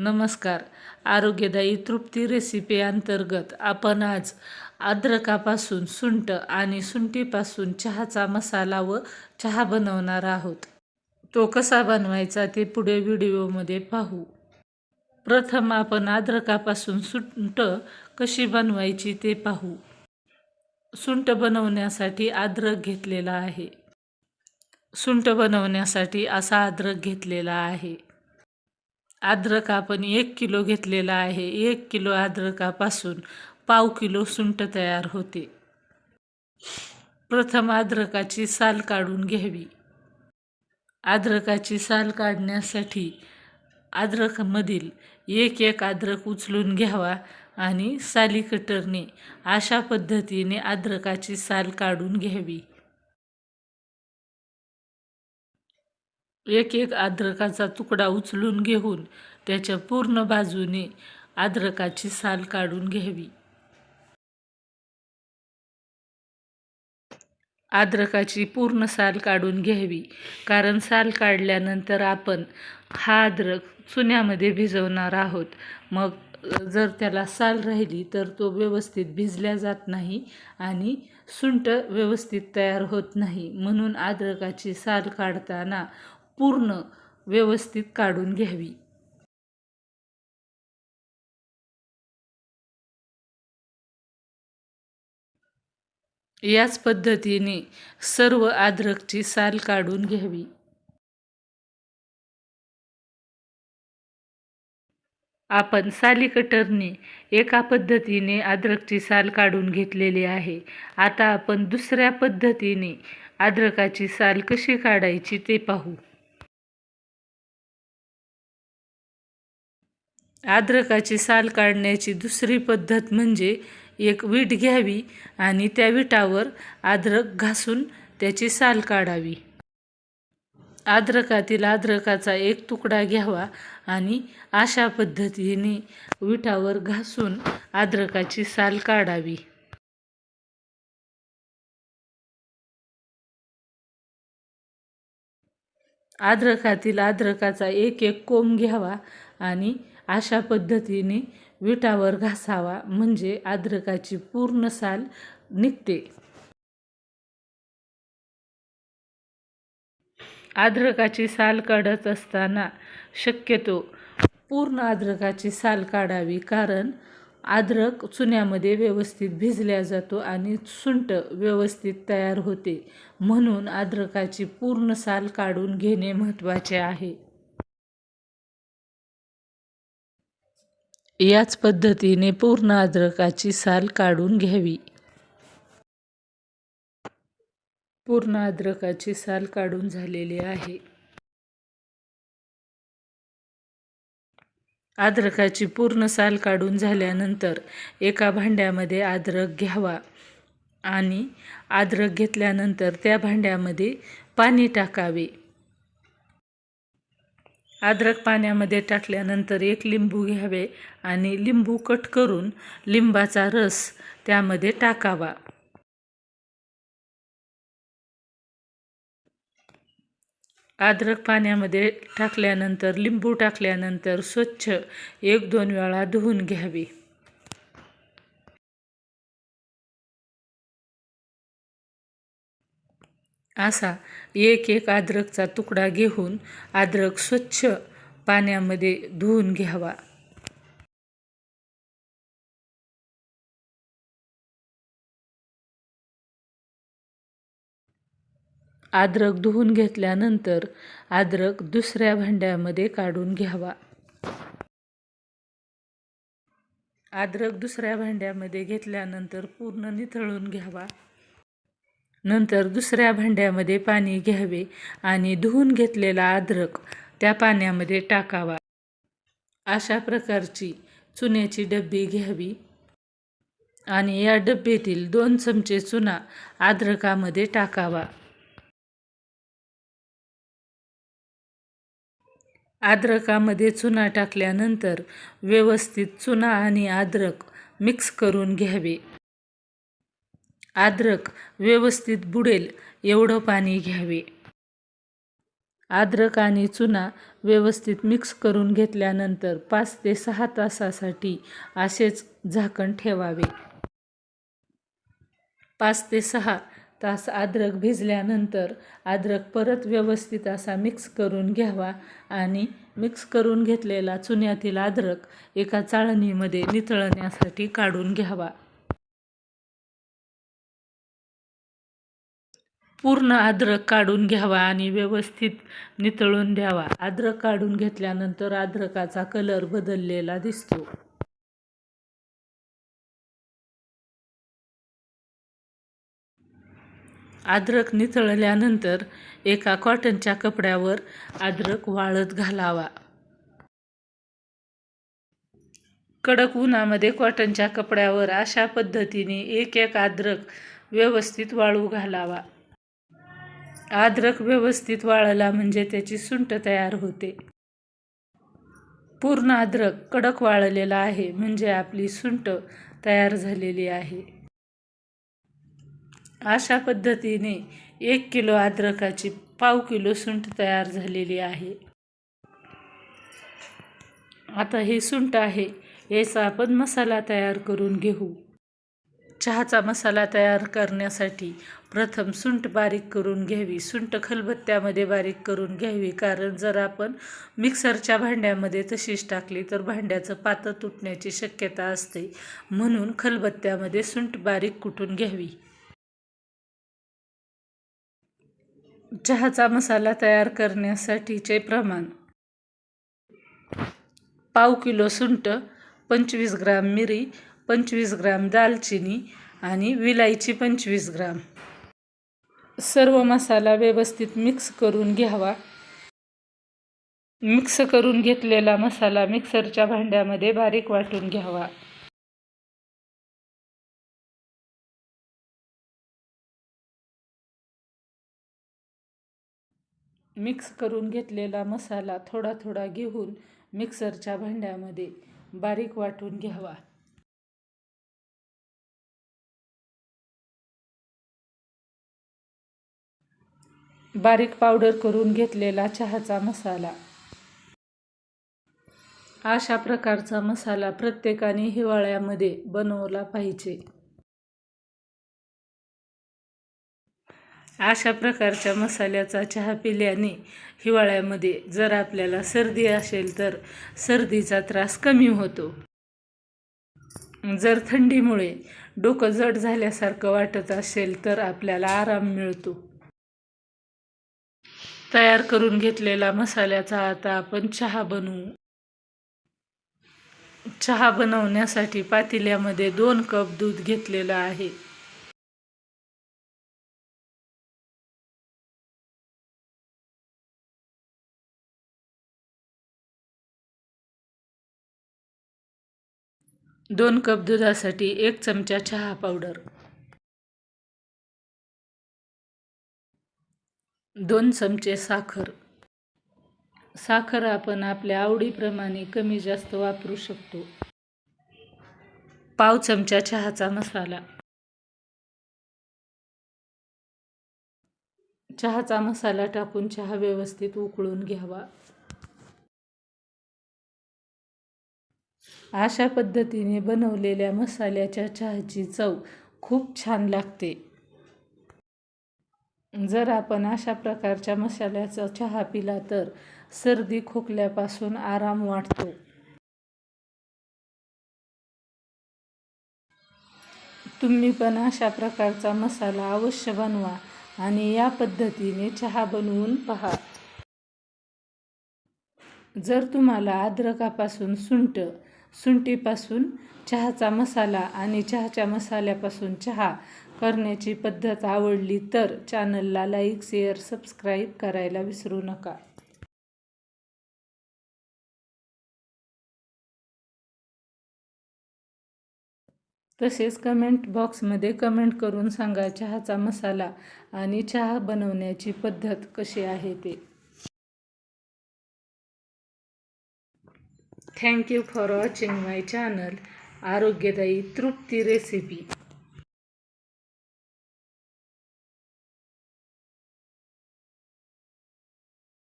नमस्कार. आरोग्यदायी तृप्ती रेसिपी अंतर्गत आपण आज अद्रकापासून सुंट आणि सुंठीपासून चहाचा मसाला व चहा बनवणार आहोत. तो कसा बनवायचा ते पुढे व्हिडिओमध्ये पाहू. प्रथम आपण अद्रकापासून सुंट कशी बनवायची ते पाहू. सुंट बनवण्यासाठी अद्रक घेतलेला आहे. सुंठ बनवण्यासाठी असा अद्रक घेतलेला आहे. अद्रक आपण एक किलो घेतलेला आहे. एक किलो अद्रकापासून पाव किलो सुंठ तयार होते. प्रथम अद्रकाची साल काढून घ्यावी. अद्रकाची साल काढण्यासाठी अद्रकमधील एक एक अद्रक उचलून घ्यावा आणि साली कटरने अशा पद्धतीने अद्रकाची साल काढून घ्यावी. एक एक अद्रकाचा तुकडा उचलून घेऊन त्याच्या पूर्ण बाजूने अद्रकाची साल काढून घ्यावी. अद्रकाची पूर्ण साल काढून घ्यावी. कारण साल काढल्यानंतर आपण हा अद्रक चुन्यामध्ये भिजवणार आहोत. मग जर त्याला साल राहिली तर तो व्यवस्थित भिजल्या जात नाही आणि सुंट व्यवस्थित तयार होत नाही. म्हणून अद्रकाची साल काढताना पूर्ण व्यवस्थित काढून घ्यावी. याच पद्धतीने सर्व अद्रकची साल काढून घ्यावी. आपण साली कटरने एका पद्धतीने अद्रकची साल काढून घेतलेली आहे. आता आपण दुसऱ्या पद्धतीने अद्रकाची साल कशी काढायची ते पाहू. अद्रकाची साल काढण्याची दुसरी पद्धत म्हणजे एक वीट घ्यावी आणि त्या विटावर अद्रक घासून त्याची साल काढावी. अद्रकातील अद्रकाचा एक तुकडा घ्यावा आणि अशा पद्धतीने विटावर घासून अद्रकाची साल काढावी. अद्रकातील अद्रकाचा एक एक कोंब घ्यावा आणि अशा पद्धतीने विटावर घासावा म्हणजे अद्रकाची पूर्ण साल निघते. अद्रकाची साल काढत असताना शक्यतो पूर्ण अद्रकाची साल काढावी कारण अद्रक चुन्यामध्ये व्यवस्थित भिजल्या जातो आणि सुंट व्यवस्थित तयार होते. म्हणून अद्रकाची पूर्ण साल काढून घेणे महत्त्वाचे आहे. याच पद्धतीने पूर्ण अद्रकाची साल काढून घ्यावी. पूर्ण अद्रकाची साल काढून झालेली आहे. अद्रकाची पूर्ण साल काढून झाल्यानंतर एका भांड्यामध्ये अद्रक घ्यावा आणि अद्रक घेतल्यानंतर त्या भांड्यामध्ये पाणी टाकावे. अद्रक पाण्यामध्ये टाकल्यानंतर एक लिंबू घ्यावे आणि लिंबू कट करून लिंबाचा रस त्यामध्ये टाकावा. अद्रक पाण्यामध्ये टाकल्यानंतर लिंबू टाकल्यानंतर स्वच्छ एक दोन वेळा धुवून घ्यावे. असा एक एक अद्रकचा तुकडा घेऊन अद्रक स्वच्छ पाण्यामध्ये धुवून घ्यावा. अद्रक धुवून घेतल्यानंतर अद्रक दुसऱ्या भांड्यामध्ये काढून घ्यावा. अद्रक दुसऱ्या भांड्यामध्ये घेतल्यानंतर पूर्ण निथळून घ्यावा. नंतर दुसऱ्या भांड्यामध्ये पाणी घ्यावे आणि धुवून घेतलेला अद्रक त्या पाण्यामध्ये टाकावा. अशा प्रकारची चुन्याची डब्बी घ्यावी आणि या डब्बेतील दोन चमचे चुना अद्रकामध्ये टाकावा. अद्रकामध्ये चुना टाकल्यानंतर व्यवस्थित चुना आणि अद्रक मिक्स करून घ्यावे. अद्रक व्यवस्थित बुडेल एवढं पाणी घ्यावे. अद्रक आणि चुना व्यवस्थित मिक्स करून घेतल्यानंतर पाच ते सहा तासासाठी असेच झाकण ठेवावे. पाच ते सहा तास अद्रक भिजल्यानंतर अद्रक परत व्यवस्थित असा मिक्स करून घ्यावा आणि मिक्स करून घेतलेला चुन्यातील अद्रक एका चाळणीमध्ये नितळण्यासाठी काढून घ्यावा. पूर्ण अद्रक काढून घ्यावा आणि व्यवस्थित नितळून द्यावा. अद्रक काढून घेतल्यानंतर अद्रकाचा कलर बदललेला दिसतो. अद्रक नितळल्यानंतर एका कॉटनच्या कपड्यावर अद्रक वाळत घालावा. कडक उन्हामध्ये कॉटनच्या कपड्यावर अशा पद्धतीने एक एक अद्रक व्यवस्थित वाळू घालावा. अद्रक व्यवस्थित वाळला म्हणजे त्याची सुंट तयार होते. पूर्ण अद्रक कडक वाळलेला आहे म्हणजे आपली सुंट तयार झालेली आहे. अशा पद्धतीने एक किलो अद्रकाची पाव किलो सुंट तयार झालेली आहे. आता हे सुंट आहे याचा आपण मसाला तयार करून घेऊ. चहाचा मसाला तयार करण्यासाठी प्रथम सुंट बारीक करून घ्यावी. सुंठ खलबत्त्यामध्ये बारीक करून घ्यावी. कारण जर आपण मिक्सरच्या भांड्यामध्ये तशीच टाकली तर भांड्याचं पातं तुटण्याची शक्यता असते. म्हणून खलबत्त्यामध्ये सुंठ बारीक कुटून घ्यावी. चहाचा मसाला तयार करण्यासाठीचे प्रमाण. पाव किलो सुंट पंचवीस ग्राम मिरी पंचवीस ग्राम दालचिनी आणि विलायची पंचवीस ग्राम. सर्व मसाला व्यवस्थित मिक्स करून घ्यावा. मिक्स करून घेतलेला मसाला मिक्सरच्या भांड्यामध्ये बारीक वाटून घ्यावा. मिक्स करून घेतलेला मसाला थोडा थोडा घेऊन मिक्सरच्या भांड्यामध्ये बारीक वाटून घ्यावा. बारीक पावडर करून घेतलेला चहाचा मसाला. अशा प्रकारचा मसाला प्रत्येकाने हिवाळ्यामध्ये बनवला पाहिजे. अशा प्रकारच्या मसाल्याचा चहा पिल्याने हिवाळ्यामध्ये जर आपल्याला सर्दी असेल तर सर्दीचा त्रास कमी होतो. जर थंडीमुळे डोकं जड झाल्यासारखं वाटत असेल तर आपल्याला आराम मिळतो. तयार करून घेतलेला मसाल्याचा आता आपण चहा बनवू. चहा बनवण्यासाठी पातेल्यामध्ये दोन कप दूध घेतलेलं आहे. दोन कप दुधासाठी एक चमचा चहा पावडर. दोन चमचे साखर. साखर आपण आपल्या आवडीप्रमाणे कमी जास्त वापरू शकतो. पाव चमचा चहाचा मसाला. चहाचा मसाला टाकून चहा व्यवस्थित उकळून घ्यावा. अशा पद्धतीने बनवलेल्या मसाल्याच्या चहाची चव खूप छान लागते. जर आपण अशा प्रकारच्या मसाल्याचा चहा पिला तर सर्दी खोकल्यापासून आराम वाटतो. तुम्ही पण अशा प्रकारचा मसाला अवश्य बनवा आणि या पद्धतीने चहा बनवून पहा. जर तुम्हाला अद्रकापासून सुंट सुंटीपासून चहाचा मसाला आणि चहाच्या मसाल्यापासून चहा करण्याची पद्धत आवडली तर चॅनलला लाईक शेअर सबस्क्राईब करायला विसरू नका. तसेच कमेंट बॉक्समध्ये कमेंट करून सांगा चहाचा मसाला आणि चहा बनवण्याची पद्धत कशी आहे ते. Thank you for watching my channel आरोग्यदायी तृप्ती रेसिपी